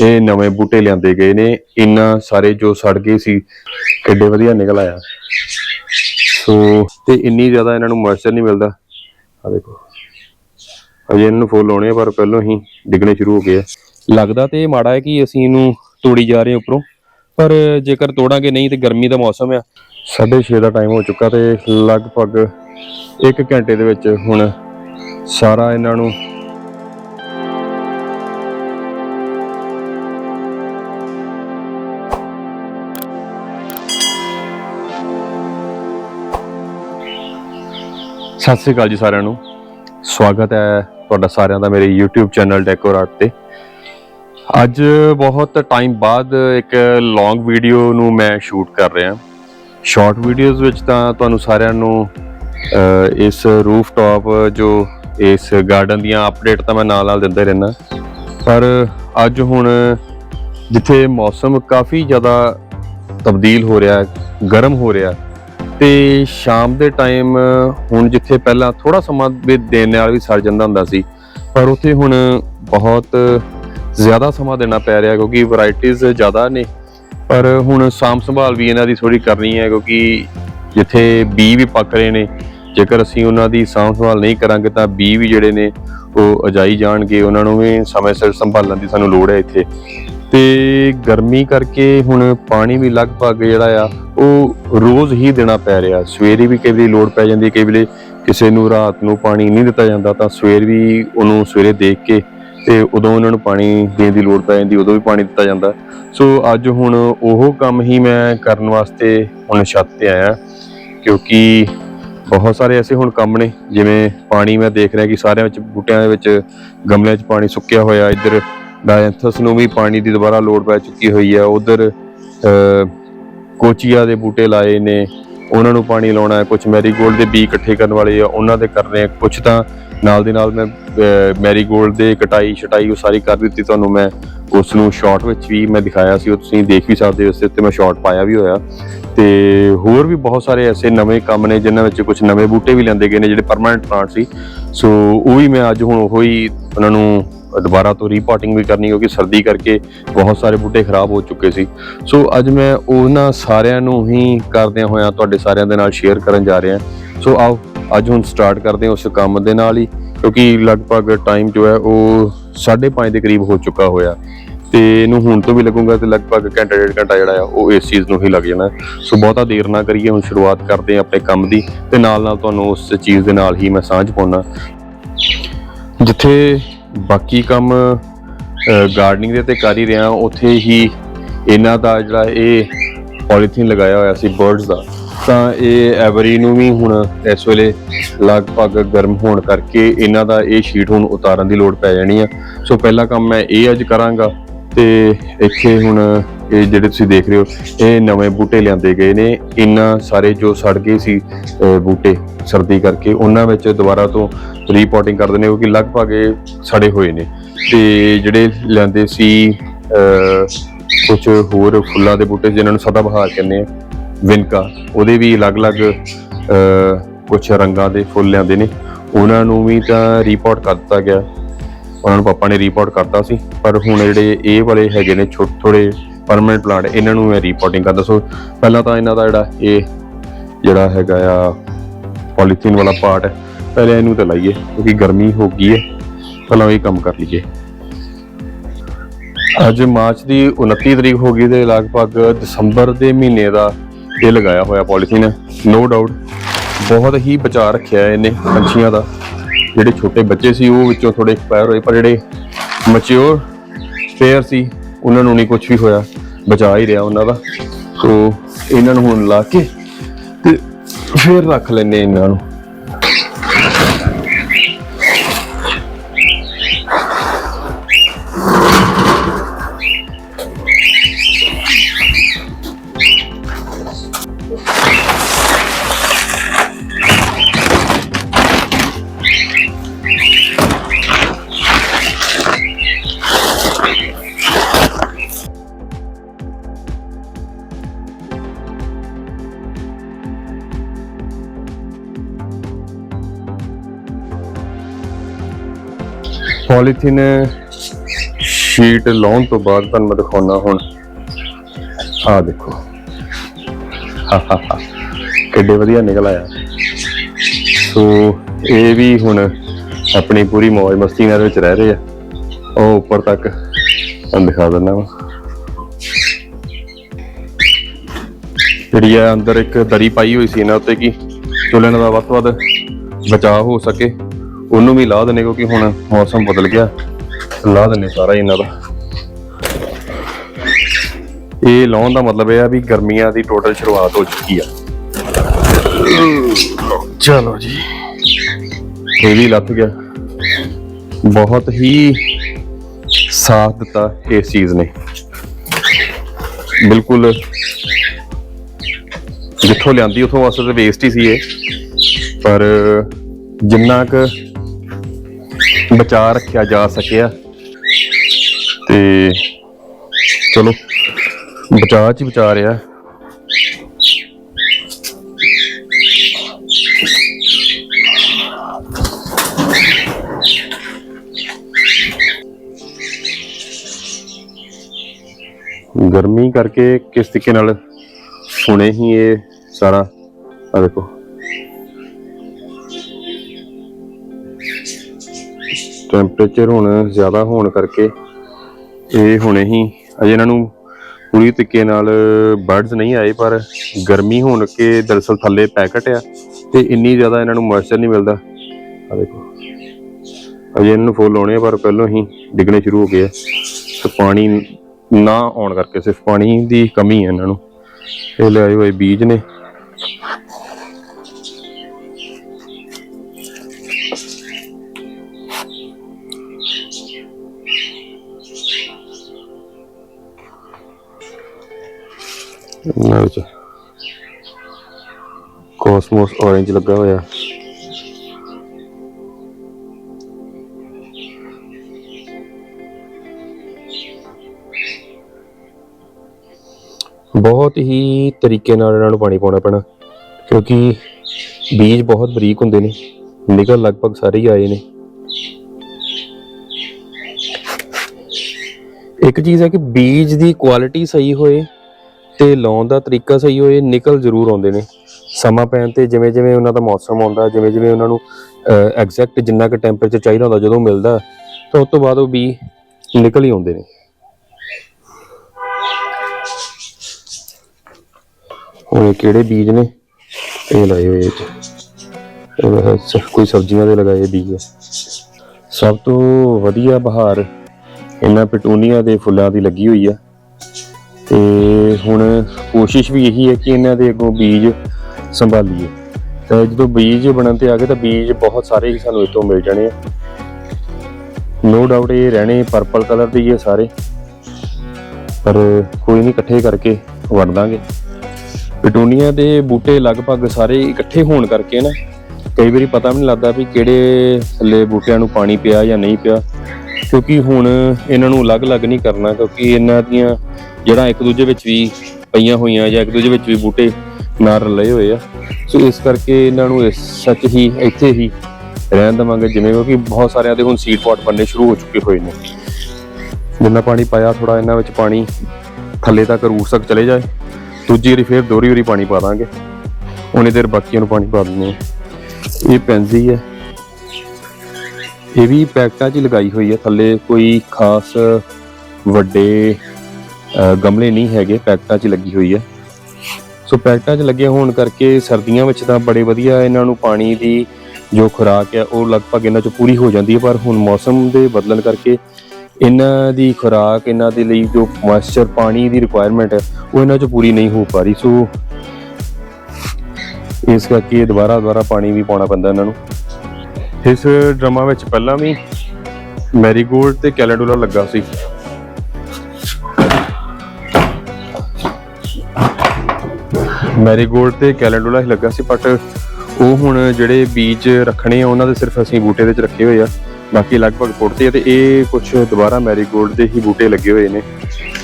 ਇਹ ਨਵੇਂ ਬੂਟੇ ਲਿਆਂਦੇ ਗਏ ਨੇ। ਇੰਨਾ ਸਾਰੇ ਜੋ ਸੜ ਗਏ ਸੀ, ਕਿੱਡੇ ਵਧੀਆ ਨਿਕਲ ਆਇਆ। ਸੋ, ਤੇ ਇੰਨੀ ਜ਼ਿਆਦਾ ਇਹਨਾਂ ਨੂੰ ਮੋਇਸਚਰ ਨਹੀਂ ਮਿਲਦਾ। ਆ ਦੇਖੋ। ਅਜੇ ਇਹਨਾਂ ਨੂੰ ਫੁੱਲ ਆਉਣੇ ਆ, ਪਰ ਪਹਿਲਾਂ ਹੀ ਡਿੱਗਣੇ ਸ਼ੁਰੂ ਹੋ ਗਏ ਆ। ਲੱਗਦਾ ਤੇ ਇਹ ਮਾੜਾ ਹੈ ਕਿ ਅਸੀਂ ਇਹਨੂੰ ਤੋੜੀ ਜਾ ਰਹੇ ਹਾਂ ਉੱਪਰੋਂ। ਪਰ ਜੇਕਰ ਤੋੜਾਂਗੇ ਨਹੀਂ, ਤੇ ਗਰਮੀ ਦਾ ਮੌਸਮ ਆ। 6:30 ਦਾ ਟਾਈਮ ਹੋ ਚੁੱਕਾ ਤੇ ਲਗਭਗ 1 ਘੰਟੇ ਦੇ ਵਿੱਚ ਹੁਣ ਸਾਰਾ ਇਹਨਾਂ ਨੂੰ ਸਤਿ ਸ੍ਰੀ ਅਕਾਲ ਜੀ ਸਾਰਿਆਂ ਨੂੰ। ਸਵਾਗਤ ਹੈ ਤੁਹਾਡਾ ਸਾਰਿਆਂ ਦਾ ਮੇਰੇ YouTube ਚੈਨਲ ਡੈਕੋਰ ਆਰਟ ਤੇ। ਅੱਜ ਬਹੁਤ ਟਾਈਮ ਬਾਅਦ ਇੱਕ ਲੌਂਗ ਵੀਡੀਓ ਨੂੰ ਮੈਂ ਸ਼ੂਟ ਕਰ ਰਿਹਾ। ਸ਼ਾਰਟ ਵੀਡੀਓਜ਼ ਵਿੱਚ ਤਾਂ ਤੁਹਾਨੂੰ ਸਾਰਿਆਂ ਨੂੰ ਇਸ ਰੂਫ ਟਾਪ ਜੋ ਇਸ ਗਾਰਡਨ ਦੀਆਂ ਅਪਡੇਟ ਤਾਂ ਮੈਂ ਨਾਲ ਨਾਲ ਦਿੰਦਾ ਹੀ ਰਹਿਣਾ ਪਰ ਅੱਜ ਹੁਣ ਜਿੱਥੇ ਮੌਸਮ ਕਾਫੀ ਜ਼ਿਆਦਾ ਤਬਦੀਲ ਹੋ ਰਿਹਾ, ਗਰਮ ਹੋ ਰਿਹਾ ਤੇ ਸ਼ਾਮ ਦੇ ਟਾਈਮ, ਹੁਣ ਜਿੱਥੇ ਪਹਿਲਾਂ ਥੋੜਾ ਸਮਾਂ ਵੀ ਦੇਣ ਨਾਲ ਵੀ ਸਰ ਜਾਂਦਾ ਹੁੰਦਾ ਸੀ, ਪਰ ਉੱਥੇ ਹੁਣ ਬਹੁਤ ਜ਼ਿਆਦਾ ਸਮਾਂ ਦੇਣਾ ਪੈ ਰਿਹਾ ਕਿਉਂਕਿ ਵੈਰਾਈਟੀਆਂ ਜ਼ਿਆਦਾ ਨੇ। ਪਰ ਹੁਣ ਸਾਂਭ ਸੰਭਾਲ ਵੀ ਇਹਨਾਂ ਦੀ ਥੋੜੀ ਕਰਨੀ ਹੈ ਕਿਉਂਕਿ ਜਿੱਥੇ ਬੀ ਵੀ ਪੱਕ ਰਹੇ ਨੇ, ਜੇਕਰ ਅਸੀਂ ਉਹਨਾਂ ਦੀ ਸਾਂਭ ਸੰਭਾਲ ਨਹੀਂ ਕਰਾਂਗੇ ਤਾਂ ਬੀ ਵੀ ਜਿਹੜੇ ਨੇ ਉਹ ਅਜਾਈ ਜਾਣਗੇ। ਉਹਨਾਂ ਨੂੰ ਵੀ ਸਮੇਂ ਸਿਰ ਸੰਭਾਲਣ ਦੀ ਸਾਨੂੰ ਲੋੜ ਹੈ ਇੱਥੇ। ਤੇ ਗਰਮੀ ਕਰਕੇ ਹੁਣ ਪਾਣੀ ਵੀ ਲਗਭਗ ਜਿਹੜਾ ਆ ਉਹ ਰੋਜ਼ ਹੀ ਦੇਣਾ ਪੈ ਰਿਹਾ। ਸਵੇਰੇ ਵੀ ਕਈ ਵਾਰੀ ਲੋੜ ਪੈ ਜਾਂਦੀ ਹੈ, ਕਈ ਵੇਲੇ ਕਿਸੇ ਨੂੰ ਰਾਤ ਨੂੰ ਪਾਣੀ ਨਹੀਂ ਦਿੱਤਾ ਜਾਂਦਾ ਤਾਂ ਸਵੇਰ ਵੀ ਉਹਨੂੰ ਸਵੇਰੇ ਦੇਖ ਕੇ ਤੇ ਉਦੋਂ ਉਹਨਾਂ ਨੂੰ ਪਾਣੀ ਦੇਣ ਦੀ ਲੋੜ ਪੈ ਜਾਂਦੀ ਉਦੋਂ ਵੀ ਪਾਣੀ ਦਿੱਤਾ ਜਾਂਦਾ। ਸੋ ਅੱਜ ਹੁਣ ਉਹ ਕੰਮ ਹੀ ਮੈਂ ਕਰਨ ਵਾਸਤੇ ਹੁਣ ਛੱਤ ਤੇ ਆਇਆ ਕਿਉਂਕਿ ਬਹੁਤ ਸਾਰੇ ਐਸੇ ਹੁਣ ਕੰਮ ਨੇ ਜਿਵੇਂ ਪਾਣੀ ਮੈਂ ਦੇਖ ਰਿਹਾ ਕਿ ਸਾਰਿਆਂ ਵਿੱਚ ਬੂਟਿਆਂ ਦੇ ਵਿੱਚ ਗਮਲਿਆਂ 'ਚ ਪਾਣੀ ਸੁੱਕਿਆ ਹੋਇਆ ਇੱਧਰ ਡਾਇਥਸ ਨੂੰ ਵੀ ਪਾਣੀ ਦੀ ਦੁਬਾਰਾ ਲੋੜ ਪੈ ਚੁੱਕੀ ਹੋਈ ਹੈ। ਉਧਰ ਕੋਚੀਆ ਦੇ ਬੂਟੇ ਲਾਏ ਨੇ। ਉਹਨਾਂ ਨੂੰ ਪਾਣੀ ਲਾਉਣਾ ਹੈ। ਕੁਝ ਮੈਰੀਗੋਲਡ ਦੇ ਬੀ ਇਕੱਠੇ ਕਰਨ ਵਾਲੇ ਆ ਉਹਨਾਂ ਦੇ ਕਰਨੇ ਆ ਕੁਝ ਤਾਂ ਨਾਲ ਦੇ ਨਾਲ ਮੈਂ ਮੈਰੀਗੋਲਡ ਦੇ ਕਟਾਈ, ਛਟਾਈ ਉਹ ਸਾਰੀ ਕਰ ਦਿੱਤੀ ਤੁਹਾਨੂੰ ਮੈਂ। ਉਸ ਨੂੰ ਸ਼ਾਰਟ ਵਿੱਚ ਵੀ ਮੈਂ ਦਿਖਾਇਆ ਸੀ। ਉਹ ਤੁਸੀਂ ਦੇਖ ਵੀ ਸਕਦੇ ਹੋ ਉਸ ਦੇ ਉੱਤੇ ਮੈਂ ਸ਼ਾਰਟ ਪਾਇਆ ਵੀ ਹੋਇਆ। ਤੇ ਹੋਰ ਵੀ ਬਹੁਤ ਸਾਰੇ ਐਸੇ ਨਵੇਂ ਕੰਮ ਨੇ, ਜਿਨ੍ਹਾਂ ਵਿੱਚ ਕੁਝ ਨਵੇਂ ਬੂਟੇ ਵੀ ਲੈਂਦੇ ਗਏ ਨੇ, ਜਿਹੜੇ ਪਰਮਾਨੈਂਟ ਪਲਾਂਟ ਸੀ। ਸੋ ਉਹ ਵੀ ਮੈਂ ਅੱਜ ਹੁਣ ਉਹ ਹੀ ਉਹਨਾਂ ਨੂੰ ਦੁਬਾਰਾ ਤੋਂ ਰੀਪੋਟਿੰਗ ਵੀ ਕਰਨੀ ਕਿਉਂਕਿ ਸਰਦੀ ਕਰਕੇ ਬਹੁਤ ਸਾਰੇ ਬੂਟੇ ਖਰਾਬ ਹੋ ਚੁੱਕੇ ਸੀ। ਸੋ ਅੱਜ ਮੈਂ ਉਹਨਾਂ ਸਾਰਿਆਂ ਨੂੰ ਹੀ ਕਰਦਿਆਂ ਹੋਇਆਂ ਤੁਹਾਡੇ ਸਾਰਿਆਂ ਦੇ ਨਾਲ ਸ਼ੇਅਰ ਕਰਨ ਜਾ ਰਿਹਾ। ਸੋ ਆਓ, ਅੱਜ ਹੁਣ ਸਟਾਰਟ ਕਰਦੇ ਹਾਂ ਉਸ ਕੰਮ ਦੇ ਨਾਲ ਹੀ, ਕਿਉਂਕਿ ਲਗਭਗ ਟਾਈਮ ਜੋ ਹੈ ਉਹ 5:30 ਦੇ ਕਰੀਬ ਹੋ ਚੁੱਕਾ ਹੋਇਆ। ਤੇ ਇਹਨੂੰ ਹੁਣ ਤੋਂ ਵੀ ਲੱਗੂਗਾ ਤੇ ਲਗਭਗ ਘੰਟਾ ਡੇਢ ਘੰਟਾ ਜਿਹੜਾ ਆ, ਉਹ ਇਸ ਚੀਜ਼ ਨੂੰ ਹੀ ਲੱਗ ਜਾਣਾ। ਸੋ ਬਹੁਤਾ ਦੇਰ ਨਾ ਕਰੀਏ, ਹੁਣ ਸ਼ੁਰੂਆਤ ਕਰਦੇ ਹਾਂ ਆਪਣੇ ਕੰਮ ਦੀ ਤੇ ਨਾਲ ਨਾਲ ਤੁਹਾਨੂੰ ਉਸ ਚੀਜ਼ ਦੇ ਨਾਲ ਹੀ ਮੈਂ ਸਾਂਝ ਪਾਉਣਾ ਜਿੱਥੇ ਬਾਕੀ ਕੰਮ ਗਾਰਡਨਿੰਗ ਦੇ ਤੇ ਕਰ ਹੀ ਰਿਹਾ। ਉੱਥੇ ਹੀ ਇਹਨਾਂ ਦਾ ਜਿਹੜਾ ਇਹ ਪੋਲੀਥੀਨ ਲਗਾਇਆ ਹੋਇਆ ਸੀ ਬਰਡਸ ਦਾ। ਤਾਂ ਇਹ ਐਵਰੀ ਨੂੰ ਵੀ ਹੁਣ ਇਸ ਵੇਲੇ ਲਗਭਗ ਗਰਮ ਹੋਣ ਕਰਕੇ ਇਹਨਾਂ ਦਾ ਇਹ ਸ਼ੀਟ ਹੁਣ ਉਤਾਰਨ ਦੀ ਲੋੜ ਪੈ ਜਾਣੀ ਆ। ਸੋ ਪਹਿਲਾ ਕੰਮ ਮੈਂ ਇਹ ਅੱਜ ਕਰਾਂਗਾ ਤੇ ਇੱਥੇ ਹੁਣ ਇਹ ਜਿਹੜੇ ਤੁਸੀਂ ਦੇਖ ਰਹੇ ਹੋ, ਇਹ ਨਵੇਂ ਬੂਟੇ ਲਿਆਂਦੇ ਗਏ ਨੇ। ਇਹਨਾਂ ਸਾਰੇ ਜੋ ਸੜ ਗਏ ਸੀ ਬੂਟੇ ਸਰਦੀ ਕਰਕੇ, ਉਹਨਾਂ ਵਿੱਚ ਦੁਬਾਰਾ ਤੋਂ ਰੀਪੋਰਟਿੰਗ ਕਰਦੇ ਨੇ, ਕਿਉਂਕਿ ਲਗਭਗ ਇਹ ਸੜੇ ਹੋਏ ਨੇ। ਤੇ ਜਿਹੜੇ ਲਿਆਂਦੇ ਸੀ ਕੁਝ ਹੋਰ ਫੁੱਲਾਂ ਦੇ ਬੂਟੇ, ਜਿਨ੍ਹਾਂ ਨੂੰ ਸਦਾ ਬਹਾਰ ਕਹਿੰਦੇ ਆ ਵਿਨਕਾ ਉਹਦੇ ਵੀ ਅਲੱਗ-ਅਲੱਗ ਕੁਝ ਰੰਗਾਂ ਦੇ ਫੁੱਲ ਲਿਆਂਦੇ ਨੇ। ਉਹਨਾਂ ਨੂੰ ਵੀ ਤਾਂ ਰਿਪੋਰਟ ਕਰ ਦਿੱਤਾ ਗਿਆ। ਉਹਨਾਂ ਨੂੰ ਪਾਪਾ ਨੇ ਰਿਪੋਰਟ ਕਰਤਾ ਸੀ, ਪਰ ਹੁਣ ਜਿਹੜੇ ਇਹ ਵਾਲੇ ਹੈਗੇ ਨੇ, ਛੋਟੇ ਥੋੜੇ ਪਰਮਨੈਂਟ ਪਲਾਂਟ ਇਹਨਾਂ ਨੂੰ ਮੈਂ ਰਿਪੋਰਟਿੰਗ ਕਰਦਾ ਸੋ ਪਹਿਲਾਂ ਤਾਂ ਇਹਨਾਂ ਦਾ ਜਿਹੜਾ ਇਹ, ਜਿਹੜਾ ਹੈਗਾ ਆ ਪੋਲੀਥੀਨ ਵਾਲਾ ਪਾਰਟ ਹੈ ਪਹਿਲੇ ਇਹਨੂੰ ਤਾਂ ਲਾਈਏ, ਕਿਉਂਕਿ ਗਰਮੀ ਹੋ ਗਈ ਹੈ। ਪਹਿਲਾਂ ਇਹ ਕੰਮ ਕਰ ਲਈਏ। ਅੱਜ ਮਾਰਚ ਦੀ 29 ਤਰੀਕ ਹੋ ਗਈ ਤੇ ਲਗਭਗ ਦਸੰਬਰ ਦੇ ਮਹੀਨੇ ਦਾ ਇਹ ਲਗਾਇਆ ਹੋਇਆ ਪੋਲੀਥੀਨ ਨੋ। ਡਾਊਟ ਬਹੁਤ ਹੀ ਬਚਾ ਰੱਖਿਆ ਇਹਨੇ ਪੰਛੀਆਂ ਦਾ। ਜਿਹੜੇ ਛੋਟੇ ਬੱਚੇ ਸੀ, ਉਹ ਵਿੱਚੋਂ ਥੋੜੇ ਐਕਸਪਾਇਰ ਹੋਏ, ਪਰ ਜਿਹੜੇ ਮੈਚੁਰ ਪੇਅਰ ਸੀ, ਉਹਨਾਂ ਨੂੰ ਨਹੀਂ ਕੁਝ ਵੀ ਹੋਇਆ। ਬਚਾ ਹੀ ਰਿਹਾ ਉਹਨਾਂ ਦਾ। ਸੋ, ਇਹਨਾਂ ਨੂੰ ਹੁਣ ਲਾ ਕੇ ਤੇ ਫਿਰ ਰੱਖ ਲੈਨੇ ਇਹਨਾਂ ਨੂੰ। ਪੋਲੀਥੀਨ ਸ਼ੀਟ ਲਾਉਣ ਤੋਂ ਬਾਅਦ ਤੁਹਾਨੂੰ ਮੈਂ ਦਿਖਾਉਣਾ ਹੁਣ। ਆਹ ਦੇਖੋ। ਹਾ ਹਾ ਹਾ ਕਿੱਡੇ ਵਧੀਆ ਨਿਕਲ ਆਇਆ। ਸੋ ਇਹ ਵੀ ਹੁਣ ਆਪਣੀ ਪੂਰੀ ਮौज ਮਸਤੀ ਨਾਲ ਇਹਦੇ ਵਿੱਚ ਰਹਿ ਰਹੇ ਆ। ਉਹ ਉੱਪਰ ਤੱਕ ਤੁਹਾਨੂੰ ਦਿਖਾ ਦਿੰਦਾ ਵਾ। ਜਿਹੜੀ ਆ ਅੰਦਰ ਇੱਕ ਦਰੀ ਪਾਈ ਹੋਈ ਸੀ ਇਹਨਾਂ ਉੱਤੇ ਕਿ ਚੁੱਲ੍ਹੇ ਦਾ ਵੱਧ ਤੋਂ ਵੱਧ ਬਚਾਅ ਹੋ ਸਕੇ। ਉਹਨੂੰ ਵੀ ਲਾ ਦਿੰਨੇ ਕਿਉਂਕਿ ਹੁਣ ਮੌਸਮ ਬਦਲ ਗਿਆ। ਲਾ ਦਿੰਨੇ ਸਾਰਾ ਇਹਨਾਂ ਦਾ। ਇਹ ਲਾਉਣ ਦਾ ਮਤਲਬ ਇਹ ਆ ਵੀ ਗਰਮੀਆਂ ਦੀ ਟੋਟਲ ਸ਼ੁਰੂਆਤ ਹੋ ਚੁੱਕੀ ਆ। ਚਲੋ ਜੀ। ਇਹ ਵੀ ਲੱਥ ਗਿਆ। ਬਹੁਤ ਹੀ ਸਾਥ ਦਿੱਤਾ ਇਸ ਚੀਜ਼ ਨੇ। ਬਿਲਕੁਲ ਜਿੱਥੋਂ ਲਿਆਂਦੀ ਉਥੋਂ ਅਸਲ ਤੇ ਵੇਸਟ ਹੀ ਸੀ ਇਹ। ਪਰ ਜਿੰਨਾ ਕੁ ਬਚਾ ਰੱਖਿਆ ਜਾ ਸਕਿਆ। ਤੇ ਚਲੋ, ਬਚਾ ਚ ਹੀ ਬਚਾ ਰਿਹਾ। ਗਰਮੀ ਕਰਕੇ ਕਿਸ ਤਰੀਕੇ ਨਾਲ ਹੁਣੇ ਹੀ ਇਹ ਸਾਰਾ? ਆ ਦੇਖੋ। ਟੈਂਪਰੇਚਰ ਹੁਣ ਜ਼ਿਆਦਾ ਹੋਣ ਕਰਕੇ ਇਹ ਹੁਣੇ ਹੀ ਅਜੇ ਇਹਨਾਂ ਨੂੰ ਪੂਰੀ ਤਰੀਕੇ ਨਾਲ ਬਰਡਸ ਨਹੀਂ ਆਏ, ਪਰ ਗਰਮੀ ਹੋਣ ਕੇ ਦਰਅਸਲ ਥੱਲੇ ਪੈਕਟ ਆ ਤੇ ਇੰਨੀ ਜ਼ਿਆਦਾ ਇਹਨਾਂ ਨੂੰ ਮੋਇਸਚਰ ਨਹੀਂ ਮਿਲਦਾ। ਆ ਦੇਖੋ। ਅਜੇ ਇਹਨਾਂ ਨੂੰ ਫੁੱਲ ਆਉਣੇ ਆ, ਪਰ ਪਹਿਲਾਂ ਹੀ ਡਿੱਗਣੇ ਸ਼ੁਰੂ ਹੋ ਗਏ ਆ। ਤੇ ਪਾਣੀ ਨਾ ਆਉਣ ਕਰਕੇ, ਸਿਰਫ ਪਾਣੀ ਦੀ ਕਮੀ ਹੈ ਇਹਨਾਂ ਨੂੰ। ਇਹ ਲਿਆਏ ਹੋਏ ਬੀਜ ਨੇ। ਇਹਨਾਂ ਵਿੱਚ ਕੋਸਮੋਸ orange ਲੱਗਾ ਹੋਇਆ ਬਹੁਤ ਹੀ ਤਰੀਕੇ ਨਾਲ ਇਹਨਾਂ ਨੂੰ ਪਾਣੀ ਪਾਉਣਾ ਪੈਣਾ, ਕਿਉਂਕਿ ਬੀਜ ਬਹੁਤ ਬਰੀਕ ਹੁੰਦੇ ਨੇ, ਨਿਕਲ ਲਗਭਗ ਸਾਰੇ ਹੀ ਆਏ ਨੇ। ਇੱਕ ਚੀਜ਼ ਹੈ ਕਿ ਬੀਜ ਦੀ ਕੁਆਲਿਟੀ ਸਹੀ ਹੋਏ ਤੇ ਲਾਉਣ ਦਾ ਤਰੀਕਾ ਸਹੀ ਹੋਏ, ਨਿਕਲ ਜ਼ਰੂਰ ਆਉਂਦੇ ਨੇ। ਸਮਾਂ ਪੈਣ ਤੇ ਜਿਵੇਂ ਜਿਵੇਂ ਉਹਨਾਂ ਦਾ ਮੌਸਮ ਆਉਂਦਾ, ਜਿਵੇਂ ਜਿਵੇਂ ਉਹਨਾਂ ਨੂੰ ਐਗਜ਼ੈਕਟ ਜਿੰਨਾ ਕੁ ਟੈਂਪਰੇਚਰ ਚਾਹੀਦਾ ਹੁੰਦਾ, ਜਦੋਂ ਮਿਲਦਾ, ਤਾਂ ਉਸ ਤੋਂ ਬਾਅਦ ਉਹ ਬੀ ਨਿਕਲ ਹੀ ਆਉਂਦੇ ਨੇ। ਹੁਣ ਇਹ ਕਿਹੜੇ ਬੀਜ ਨੇ? ਇਹ ਲਾਏ ਹੋਏ ਇਹ ਕੋਈ ਸਬਜ਼ੀਆਂ ਦੇ ਲਗਾਏ ਬੀਜ ਸਭ ਤੋਂ ਵਧੀਆ ਬਹਾਰ ਇਹਨਾਂ ਪਟੂਨੀਆ ਦੇ ਫੁੱਲਾਂ ਦੀ ਲੱਗੀ ਹੋਈ ਆ। ਤੇ ਹੁਣ ਕੋਸ਼ਿਸ਼ ਵੀ ਇਹੀ ਹੈ ਕਿ ਇਹਨਾਂ ਦੇ ਅੱਗੋਂ ਬੀਜ ਸੰਭਾਲੀਏ। ਤਾਂ ਜਦੋਂ ਬੀਜ ਬਣਨ ਤੇ ਆ ਗਏ ਤਾਂ ਬੀਜ ਬਹੁਤ ਸਾਰੇ ਹੀ ਸਾਨੂੰ ਇਤੋਂ ਮਿਲ ਜਾਣੇ ਆ। ਨੋ ਡਾਊਟ ਇਹ ਰਹਿਣੇ ਪਰਪਲ ਕਲਰ ਦੇ ਹੀ ਸਾਰੇ। ਪਰ ਕੋਈ ਨਹੀਂ ਇਕੱਠੇ ਕਰਕੇ ਵੰਡ ਦਾਂਗੇ। ਪਟੂਨੀਆ ਦੇ ਬੂਟੇ ਲਗਭਗ ਸਾਰੇ ਇਕੱਠੇ ਹੋਣ ਕਰਕੇ ਨਾ, ਕਈ ਵਾਰੀ ਪਤਾ ਵੀ ਨਹੀਂ ਲੱਗਦਾ ਵੀ ਕਿਹੜੇ ਥੱਲੇ ਬੂਟਿਆਂ ਨੂੰ ਪਾਣੀ ਪਿਆ ਜਾਂ ਨਹੀਂ ਪਿਆ। ਕਿਉਂਕਿ ਹੁਣ ਇਹਨਾਂ ਨੂੰ ਅਲੱਗ-ਅਲੱਗ ਨਹੀਂ ਕਰਨਾ, ਕਿਉਂਕਿ ਇਹਨਾਂ ਦੀਆਂ ਜਿਹੜਾ ਇੱਕ ਦੂਜੇ ਵਿੱਚ ਵੀ ਪਈਆਂ ਹੋਈਆਂ ਜਾਂ ਇੱਕ ਦੂਜੇ ਵਿੱਚ ਵੀ ਬੂਟੇ ਨਾਲ ਰਲੇ ਹੋਏ ਆ। ਸੋ ਇਸ ਕਰਕੇ ਇਹਨਾਂ ਨੂੰ ਇਸ ਸੱਚ ਹੀ, ਇੱਥੇ ਹੀ ਰਹਿਣ ਦੇਵਾਂਗੇ, ਜਿਵੇਂ ਕਿਉਂਕਿ ਬਹੁਤ ਸਾਰਿਆਂ ਦੇ ਹੁਣ ਸੀਡ ਪੌਟ ਬਣਨੇ ਸ਼ੁਰੂ ਹੋ ਚੁੱਕੇ ਹੋਏ ਨੇ। ਜਿੰਨਾ ਪਾਣੀ ਪਾਇਆ ਥੋੜਾ ਇਹਨਾਂ ਵਿੱਚ ਪਾਣੀ ਥੱਲੇ ਤੱਕ ਰੂਟ ਤੱਕ ਚਲੇ ਜਾਏ। ਦੂਜੀ ਵਾਰੀ ਫੇਰ ਦੋਹਰੀ ਵਾਰੀ ਪਾਣੀ ਪਾ ਦਾਂਗੇ। ਉਨੀ ਦੇਰ ਬਾਕੀਆਂ ਨੂੰ ਪਾਣੀ ਪਾ ਦਿੰਦੇ ਹਾਂ। ਇਹ ਪੈਂਦੀ ਹੈ। ਇਹ ਵੀ ਪੈਕਟਾਂ 'ਚ ਲਗਾਈ ਹੋਈ ਹੈ। ਥੱਲੇ ਕੋਈ ਖਾਸ ਵੱਡੇ ਗਮਲੇ ਨਹੀਂ ਹੈਗੇ, ਪੈਕਟਾਂ 'ਚ ਲੱਗੀ ਹੋਈ ਹੈ। ਸੋ ਪੈਕਟਾਂ 'ਚ ਲੱਗੇ ਹੋਣ ਕਰਕੇ ਸਰਦੀਆਂ ਵਿੱਚ ਤਾਂ ਬੜੇ ਵਧੀਆ ਇਹਨਾਂ ਨੂੰ ਪਾਣੀ ਦੀ ਜੋ ਖੁਰਾਕ ਹੈ, ਉਹ ਲਗਭਗ ਇਹਨਾਂ 'ਚ ਪੂਰੀ ਹੋ ਜਾਂਦੀ ਹੈ, ਪਰ ਹੁਣ ਮੌਸਮ ਦੇ ਬਦਲਣ ਕਰਕੇ ਇਹਨਾਂ ਦੀ ਖੁਰਾਕ, ਇਹਨਾਂ ਦੇ ਲਈ ਜੋ ਮੋਇਸਚਰ ਪਾਣੀ ਦੀ ਰਿਕੁਆਇਰਮੈਂਟ ਹੈ, ਉਹ ਇਹਨਾਂ 'ਚ ਪੂਰੀ ਨਹੀਂ ਹੋ ਪਾ ਰਹੀ। ਸੋ ਇਸ ਕਰਕੇ ਦੁਬਾਰਾ ਦੁਬਾਰਾ ਪਾਣੀ ਵੀ ਪਾਉਣਾ ਪੈਂਦਾ ਇਹਨਾਂ ਨੂੰ। ਇਸ ਡਰਮਾ ਵਿੱਚ ਪਹਿਲਾਂ ਵੀ ਮੈਰੀਗੋਲਡ ਤੇ ਕੈਲੇਂਡੂਲਾ ਲੱਗਾ ਸੀ। ਮੈਰੀਗੋਲਡ ਤੇ ਕੈਲੇਂਡੂਲਾ ਹੀ ਲੱਗਾ ਸੀ ਬਟ ਉਹ ਹੁਣ ਜਿਹੜੇ ਬੀਜ ਰੱਖਣੇ ਆ, ਉਹਨਾਂ ਦੇ ਸਿਰਫ ਅਸੀਂ ਬੂਟੇ ਦੇ ਵਿੱਚ ਰੱਖੇ ਹੋਏ ਆ। ਬਾਕੀ ਲਗਭਗ ਫੁੱਟਦੇ ਆ ਤੇ ਇਹ ਕੁਝ ਦੁਬਾਰਾ ਮੈਰੀਗੋਲਡ ਦੇ ਹੀ ਬੂਟੇ ਲੱਗੇ ਹੋਏ ਨੇ,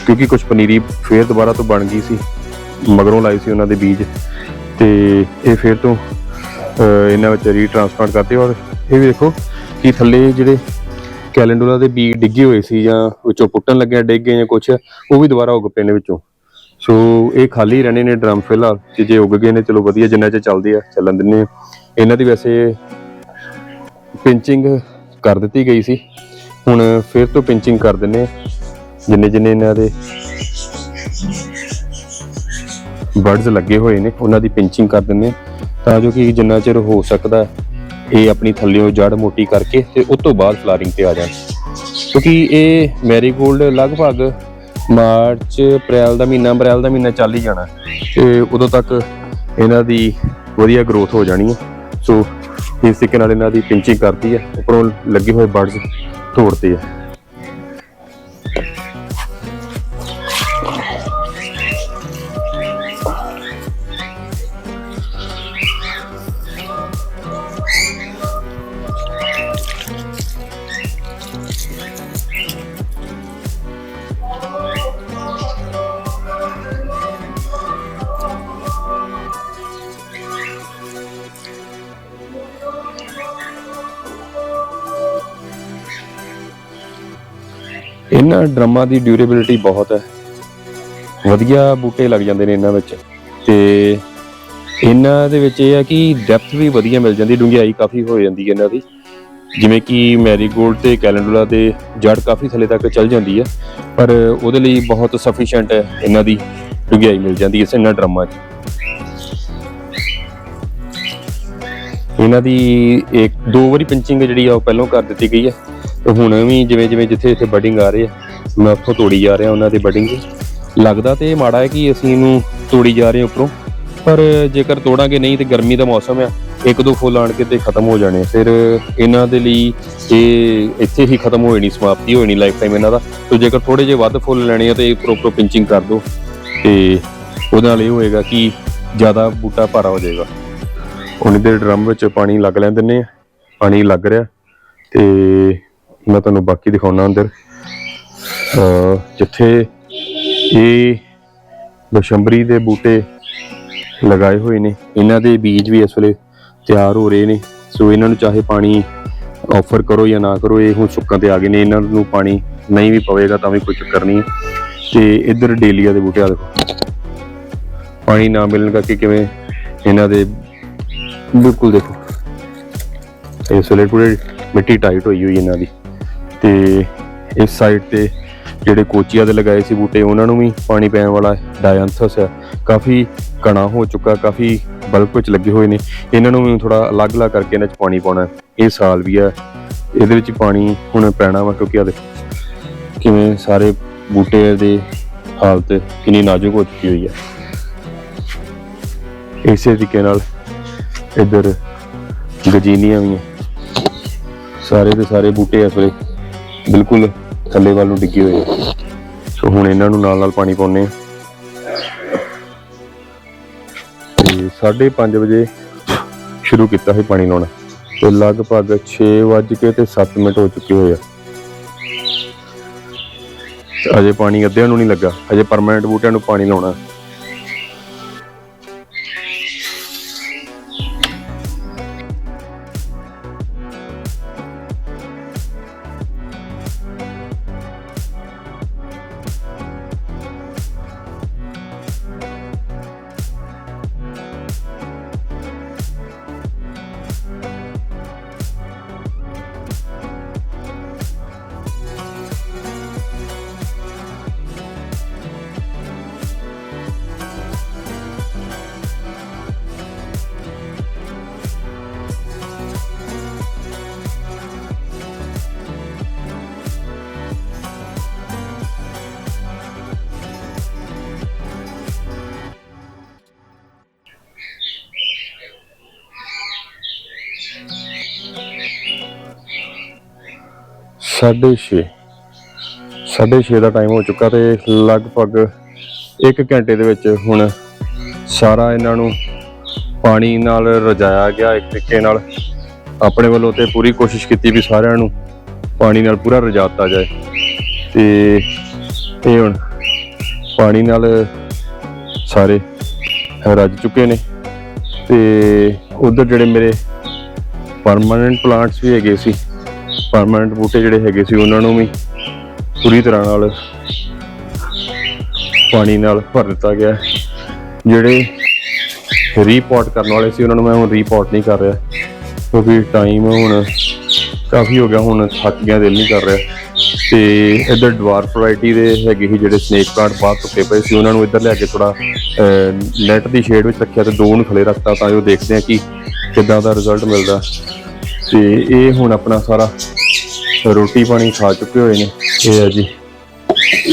ਕਿਉਂਕਿ ਕੁਝ ਪਨੀਰੀ ਫੇਰ ਦੁਬਾਰਾ ਤੋਂ ਬਣ ਗਈ ਸੀ, ਮਗਰੋਂ ਲਾਈ ਸੀ ਉਹਨਾਂ ਦੇ ਬੀਜ। ਤੇ ਇਹ ਫੇਰ ਤੋਂ ਇਹਨਾਂ ਵਿੱਚ ਰੀਟ੍ਰਾਂਸਪਲਾਂਟ ਕਰਦੇ ਔਰ ਇਹ ਵੀ ਦੇਖੋ ਕਿ ਥੱਲੇ ਜਿਹੜੇ ਕੈਲੰਡੂਲਾ ਦੇ ਬੀਜ ਡਿੱਗੇ ਹੋਏ ਸੀ ਜਾਂ ਵਿੱਚੋਂ ਪੁੱਟਣ ਲੱਗਿਆ, ਡਿੱਗ ਗਏ ਜਾਂ ਕੁਛ, ਉਹ ਵੀ ਦੁਬਾਰਾ ਉੱਗ ਪਏ ਨੇ ਵਿੱਚੋਂ। ਸੋ ਇਹ ਖਾਲੀ ਰਹਿਣੇ ਨੇ ਡਰਮ ਫਿਲਹਾਲ ਕਿ ਜੇ ਉੱਗ ਗਏ ਨੇ, ਚਲੋ ਵਧੀਆ ਜਿੰਨਾ ਚ ਚੱਲਦੇ ਆ, ਚੱਲਣ ਦਿੰਨੇ ਆ ਇਹਨਾਂ ਦੀ ਵੈਸੇ ਪਿੰਚਿੰਗ ਕਰ ਦਿੱਤੀ ਗਈ ਸੀ। ਹੁਣ ਫਿਰ ਤੋਂ ਪਿੰਚਿੰਗ ਕਰ ਦਿੰਨੇ ਆ ਜਿੰਨੇ ਜਿੰਨੇ ਇਹਨਾਂ ਦੇ ਬਰਡਸ ਲੱਗੇ ਹੋਏ ਨੇ, ਉਹਨਾਂ ਦੀ ਪਿੰਚਿੰਗ ਕਰ ਦਿੰਨੇ ਤਾਂ ਜੋ ਕਿ ਜਿੰਨਾ ਚਿਰ ਹੋ ਸਕਦਾ, ਇਹ ਆਪਣੀ ਥੱਲਿਓਂ ਜੜ ਮੋਟੀ ਕਰਕੇ ਤੇ ਉਸ ਤੋਂ ਬਾਅਦ ਫਲਾਰਿੰਗ ਤੇ ਆ ਜਾਣ। ਕਿਉਂਕਿ ਇਹ ਮੈਰੀਗੋਲਡ ਲਗਭਗ ਮਾਰਚ, ਅਪ੍ਰੈਲ ਦਾ ਮਹੀਨਾ, ਅਪ੍ਰੈਲ ਦਾ ਮਹੀਨਾ ਚੱਲ ਹੀ ਜਾਣਾ। ਤੇ ਉਦੋਂ ਤੱਕ ਇਹਨਾਂ ਦੀ ਵਧੀਆ ਗਰੋਥ ਹੋ ਜਾਣੀ ਹੈ। ਸੋ ਇਸ ਤਰੀਕੇ ਨਾਲ ਇਹਨਾਂ ਦੀ ਪਿੰਚਿੰਗ ਕਰਤੀ ਹੈ। ਉੱਪਰੋਂ ਲੱਗੇ ਹੋਏ ਬਰਡਸ ਤੋੜਦੇ ਆ ਇਹਨਾਂ ਡਰਮਾਂ ਦੀ ਡਿਊਰੇਬਿਲਿਟੀ ਬਹੁਤ ਹੈ। ਵਧੀਆ ਬੂਟੇ ਲੱਗ ਜਾਂਦੇ ਨੇ ਇਹਨਾਂ ਵਿੱਚ ਤੇ ਇਹਨਾਂ ਦੇ ਵਿੱਚ ਇਹ ਹੈ ਕਿ ਡੈਪਥ ਵੀ ਵਧੀਆ ਮਿਲ ਜਾਂਦੀ ਡੂੰਘਾਈ ਕਾਫੀ ਹੋ ਜਾਂਦੀ ਹੈ ਇਹਨਾਂ ਦੀ। ਜਿਵੇਂ ਕਿ ਮੈਰੀਗੋਲਡ ਤੇ ਕੈਲੰਡੂਲਾ ਦੇ ਜੜ ਕਾਫੀ ਥੱਲੇ ਤੱਕ ਚੱਲ ਜਾਂਦੀ ਹੈ, ਪਰ ਉਹਦੇ ਲਈ ਬਹੁਤ ਸਫੀਸ਼ੀਐਂਟ ਹੈ ਇਹਨਾਂ ਦੀ ਡੂੰਘਾਈ ਮਿਲ ਜਾਂਦੀ ਹੈ ਇਹਨਾਂ ਡਰਮਾਂ 'ਚ ਇਹਨਾਂ ਦੀ ਇੱਕ ਦੋ ਵਾਰੀ ਪਿੰਚਿੰਗ ਜਿਹੜੀ ਆ ਉਹ ਪਹਿਲਾਂ ਕਰ ਦਿੱਤੀ ਗਈ ਹੈ। ਤੇ ਹੁਣ ਵੀ ਜਿਵੇਂ ਜਿਵੇਂ ਜਿੱਥੇ ਜਿੱਥੇ ਬਡਿੰਗ ਆ ਰਹੀ ਹੈ ਮੈਂ ਉੱਥੋਂ ਤੋੜੀ ਜਾ ਰਿਹਾ ਉਹਨਾਂ ਦੇ ਬਡਿੰਗ ਲੱਗਦਾ ਤੇ ਇਹ ਮਾੜਾ ਹੈ ਕਿ ਅਸੀਂ ਇਹਨੂੰ ਤੋੜੀ ਜਾ ਰਹੇ ਹਾਂ ਉੱਪਰੋਂ। ਪਰ ਜੇਕਰ ਤੋੜਾਂਗੇ ਨਹੀਂ ਤੇ ਗਰਮੀ ਦਾ ਮੌਸਮ ਆ, ਇੱਕ ਦੋ ਫੁੱਲ ਆਣ ਕੇ ਤੇ ਖਤਮ ਹੋ ਜਾਣੇ ਫਿਰ ਇਹਨਾਂ ਦੇ ਲਈ ਇਹ ਇੱਥੇ ਹੀ ਖਤਮ ਹੋ ਜਾਣੀ, ਸਮਾਪਤੀ ਹੋ ਜਾਣੀ ਲਾਈਫ ਟਾਈਮ ਇਹਨਾਂ ਦਾ। ਤੇ ਜੇਕਰ ਥੋੜੇ ਜਿਹੇ ਵੱਧ ਫੁੱਲ ਲੈਣੇ ਆ ਤੇ ਪ੍ਰੋਪਰ ਪਿੰਚਿੰਗ ਕਰ ਦਿਓ। ਤੇ ਉਹਦੇ ਨਾਲ ਇਹ ਹੋਏਗਾ ਕਿ ਜ਼ਿਆਦਾ ਬੂਟਾ ਭਾਰਾ ਹੋ ਜਾਏਗਾ। ਹੁਣ ਇਹਦੇ ਡਰਮ ਵਿੱਚ ਪਾਣੀ ਲੱਗ ਲੈਣ ਦਿੰਨੇ ਆ। ਪਾਣੀ ਲੱਗ ਰਿਹਾ ਤੇ ਮੈਂ ਤੁਹਾਨੂੰ ਬਾਕੀ ਦਿਖਾਉਣਾ ਅੰਦਰ। ਜਿੱਥੇ ਇਹ ਬਸ਼ੰਬਰੀ ਦੇ ਬੂਟੇ ਲਗਾਏ ਹੋਏ ਨੇ। ਇਹਨਾਂ ਦੇ ਬੀਜ ਵੀ ਇਸ ਵੇਲੇ ਤਿਆਰ ਹੋ ਰਹੇ ਨੇ। ਸੋ ਇਹਨਾਂ ਨੂੰ ਚਾਹੇ ਪਾਣੀ ਆਫਰ ਕਰੋ ਜਾਂ ਨਾ ਕਰੋ, ਇਹ ਹੁਣ ਸੁੱਕਾਂ ਤੇ ਆ ਗਏ ਨੇ। ਇਹਨਾਂ ਨੂੰ ਪਾਣੀ ਨਹੀਂ ਵੀ ਪਵੇਗਾ ਤਾਂ ਵੀ ਕੋਈ ਚੱਕਰ ਨਹੀਂ। ਹੈ ਤੇ ਇੱਧਰ ਡੇਲੀਆ ਦੇ ਬੂਟੇ ਆ ਦੇਖੋ। ਪਾਣੀ ਨਾ ਮਿਲਣ ਕਰਕੇ ਕਿਵੇਂ ਇਹਨਾਂ ਦੇ ਬਿਲਕੁਲ ਦੇਖੋ। ਇਸ ਵੇਲੇ ਪੂਰੇ ਮਿੱਟੀ ਟਾਈਟ ਹੋਈ ਹੋਈ ਇਹਨਾਂ ਦੀ। ਤੇ ਇਸ ਸਾਈਡ ਤੇ ਜਿਹੜੇ ਕੋਚੀਆ ਦੇ ਲਗਾਏ ਸੀ ਬੂਟੇ, ਉਹਨਾਂ ਨੂੰ ਵੀ ਪਾਣੀ ਪੈਣ ਵਾਲਾ ਡਾਇਆਂਥਸ ਹੈ ਕਾਫੀ ਘਣਾ ਹੋ ਚੁੱਕਾ, ਕਾਫੀ ਬਲਬ ਵਿੱਚ ਲੱਗੇ ਹੋਏ ਨੇ। ਇਹਨਾਂ ਨੂੰ ਵੀ ਥੋੜਾ ਅਲੱਗ-ਅਲੱਗ ਕਰਕੇ ਇਹਨਾਂ 'ਚ ਪਾਣੀ ਪਾਉਣਾ ਇਹ ਸਾਲ ਵੀ ਹੈ ਇਹਦੇ ਵਿੱਚ ਪਾਣੀ ਹੁਣ ਪੈਣਾ ਵਾ, ਕਿਉਂਕਿ ਆ ਦੇਖੋ, ਕਿਵੇਂ ਸਾਰੇ ਬੂਟੇ ਦੇ ਹਾਲਤ ਕਿੰਨੀ ਨਾਜ਼ੁਕ ਹੋ ਚੁੱਕੀ ਹੋਈ ਹੈ ਇਸੇ ਤਰੀਕੇ ਨਾਲ ਇੱਧਰ ਗਜੀਨੀਆਂ ਵੀ ਹੈ ਸਾਰੇ ਦੇ ਸਾਰੇ ਬੂਟੇ ਇਸ ਵੇਲੇ ਬਿਲਕੁਲ ਥੱਲੇ ਵੱਲ ਨੂੰ ਡਿੱਗੇ ਹੋਏ ਆ। ਸੋ ਹੁਣ ਇਹਨਾਂ ਨੂੰ ਨਾਲ ਨਾਲ ਪਾਣੀ ਪਾਉਣੇ ਆ ਤੇ 5:30 ਵਜੇ ਸ਼ੁਰੂ ਕੀਤਾ ਸੀ ਪਾਣੀ ਲਾਉਣਾ। ਤੇ ਲਗਭਗ 6 ਵੱਜ ਕੇ ਤੇ 7 ਮਿੰਟ ਹੋ ਚੁੱਕੇ ਹੋਏ ਆ। ਤੇ ਅਜੇ ਪਾਣੀ ਅੱਧਿਆਂ ਨੂੰ ਨਹੀਂ ਲੱਗਾ। ਅਜੇ ਪਰਮਾਨੈਂਟ ਬੂਟਿਆਂ ਨੂੰ ਪਾਣੀ ਲਾਉਣਾ। ਸਾਢੇ ਛੇ। ਸਾਢੇ ਛੇ ਦਾ ਟਾਈਮ ਹੋ ਚੁੱਕਾ ਤੇ ਲਗਭਗ 1 ਘੰਟੇ ਦੇ ਵਿੱਚ ਹੁਣ ਸਾਰਾ ਇਹਨਾਂ ਨੂੰ ਪਾਣੀ ਨਾਲ ਰਜਾਇਆ ਗਿਆ ਇੱਕ ਤਰੀਕੇ ਨਾਲ। ਆਪਣੇ ਵੱਲੋਂ ਤੇ ਪੂਰੀ ਕੋਸ਼ਿਸ਼ ਕੀਤੀ ਵੀ ਸਾਰਿਆਂ ਨੂੰ ਪਾਣੀ ਨਾਲ ਪੂਰਾ ਰਜਾਤਾ ਜਾਏ। ਤੇ ਇਹ ਹੁਣ ਪਾਣੀ ਨਾਲ ਸਾਰੇ ਰੱਜ ਚੁੱਕੇ ਨੇ। ਤੇ ਉਧਰ ਜਿਹੜੇ ਮੇਰੇ ਪਰਮਾਨੈਂਟ ਪਲਾਂਟਸ ਵੀ ਹੈਗੇ ਸੀ ਪਰਮਾਨੈਂਟ ਬੂਟੇ ਜਿਹੜੇ ਹੈਗੇ ਸੀ ਉਹਨਾਂ ਨੂੰ ਵੀ ਪੂਰੀ ਤਰ੍ਹਾਂ ਨਾਲ ਪਾਣੀ ਨਾਲ ਭਰ ਦਿੱਤਾ ਗਿਆ ਜਿਹੜੇ ਰੀਪੋਰਟ ਕਰਨ ਵਾਲੇ ਸੀ ਉਹਨਾਂ ਨੂੰ ਮੈਂ ਹੁਣ ਰੀਪੋਰਟ ਨਹੀਂ ਕਰ ਰਿਹਾ, ਕਿਉਂਕਿ ਟਾਈਮ ਹੁਣ ਕਾਫੀ ਹੋ ਗਿਆ, ਹੁਣ ਥੱਕ ਗਿਆ, ਦਿਲ ਨਹੀਂ ਕਰ ਰਿਹਾ। ਤੇ ਇਧਰ ਡਵਾਰਫ ਵੈਰਾਈਟੀ ਦੇ ਹੈਗੇ ਸੀ ਜਿਹੜੇ ਸਨੇਕ ਪਲਾਂਟ ਬਾਹਰ ਟੁੱਟੇ ਪਏ ਸੀ, ਉਹਨਾਂ ਨੂੰ ਇੱਧਰ ਲਿਆ ਕੇ ਥੋੜਾ ਨੈਟ ਦੀ ਸ਼ੇਡ ਵਿੱਚ ਰੱਖਿਆ ਤੇ ਦੋ ਨੂੰ ਥੱਲੇ ਰੱਖਤਾ ਤਾਂ ਜੋ ਦੇਖਦੇ ਆ ਕਿ ਕਿੱਦਾਂ ਦਾ ਰਿਜ਼ਲਟ ਮਿਲਦਾ। ਤੇ ਇਹ ਹੁਣ ਆਪਣਾ ਸਾਰਾ ਰੋਟੀ ਪਾਣੀ ਖਾ ਚੁੱਕੇ ਹੋਏ ਨੇ। ਇਹ ਹੈ ਜੀ,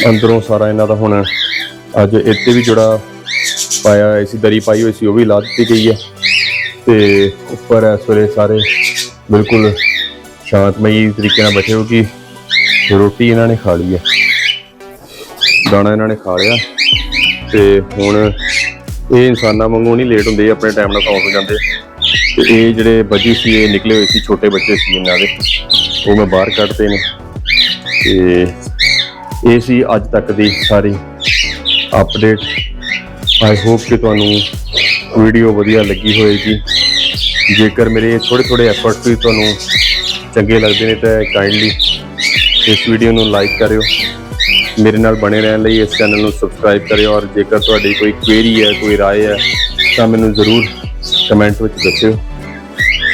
ਅੰਦਰੋਂ ਸਾਰਾ ਇਹਨਾਂ ਦਾ ਹੁਣ ਅੱਜ ਇੱਥੇ ਵੀ ਜਿਹੜਾ ਪਾਇਆ ਹੋਇਆ ਸੀ, ਦਰੀ ਪਾਈ ਹੋਈ ਸੀ, ਉਹ ਵੀ ਲਾ ਦਿੱਤੀ ਗਈ ਹੈ। ਤੇ ਉੱਪਰ ਇਸ ਵੇਲੇ ਸਾਰੇ ਬਿਲਕੁਲ ਸ਼ਾਂਤਮਈ ਤਰੀਕੇ ਨਾਲ ਬੈਠੇ ਹੋ ਕਿ ਰੋਟੀ ਇਹਨਾਂ ਨੇ ਖਾ ਲਈ ਹੈ। ਦਾਣਾ ਇਹਨਾਂ ਨੇ ਖਾ ਲਿਆ। ਤੇ ਹੁਣ ਇਹ ਇਨਸਾਨਾਂ ਵਾਂਗੂ ਨਹੀਂ ਲੇਟ ਹੁੰਦੇ, ਆਪਣੇ ਟਾਈਮ ਨਾਲ ਸੌਂ ਜਾਂਦੇ। ਤੇ ਇਹ ਜਿਹੜੇ ਬੱਜੀ ਸੀ, ਇਹ ਨਿਕਲੇ ਹੋਏ ਸੀ, ਛੋਟੇ ਬੱਚੇ ਸੀ ਇਹਨਾਂ ਦੇ। ਉਹ ਮੈਂ ਬਾਹਰ ਕੱਢਤੇ ਨੇ। ਤੇ ਇਹ ਸੀ ਅੱਜ ਤੱਕ ਦੀ ਸਾਰੀ ਅਪਡੇਟ ਆਈ ਹੋਪ ਕਿ ਤੁਹਾਨੂੰ ਵੀਡੀਓ ਵਧੀਆ ਲੱਗੀ ਹੋਵੇਗੀ ਜੇਕਰ ਮੇਰੇ ਥੋੜੇ ਥੋੜੇ ਐਫਰਟਸ ਵੀ ਤੁਹਾਨੂੰ ਚੰਗੇ ਲੱਗਦੇ ਨੇ, ਤਾਂ ਕਾਈਂਡਲੀ ਇਸ ਵੀਡੀਓ ਨੂੰ ਲਾਈਕ ਕਰਿਓ। ਮੇਰੇ ਨਾਲ ਬਣੇ ਰਹਿਣ ਲਈ ਇਸ ਚੈਨਲ ਨੂੰ ਸਬਸਕ੍ਰਾਈਬ ਕਰਿਓ। ਔਰ ਜੇਕਰ ਤੁਹਾਡੀ ਕੋਈ ਕੁਐਰੀ ਹੈ, ਕੋਈ ਰਾਏ ਹੈ, ਤਾਂ ਮੈਨੂੰ ਜ਼ਰੂਰ ਕਮੈਂਟ ਵਿੱਚ ਦੱਸਿਓ।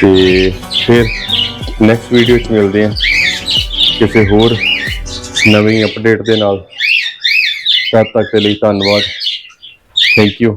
ਤੇ ਫਿਰ ਨੈਕਸਟ ਵੀਡੀਓ 'ਚ ਮਿਲਦੇ ਹਾਂ ਕਿਸੇ ਹੋਰ ਨਵੀਂ ਅਪਡੇਟ ਦੇ ਨਾਲ। ਤਦ ਤੱਕ ਦੇ ਲਈ ਧੰਨਵਾਦ। Thank you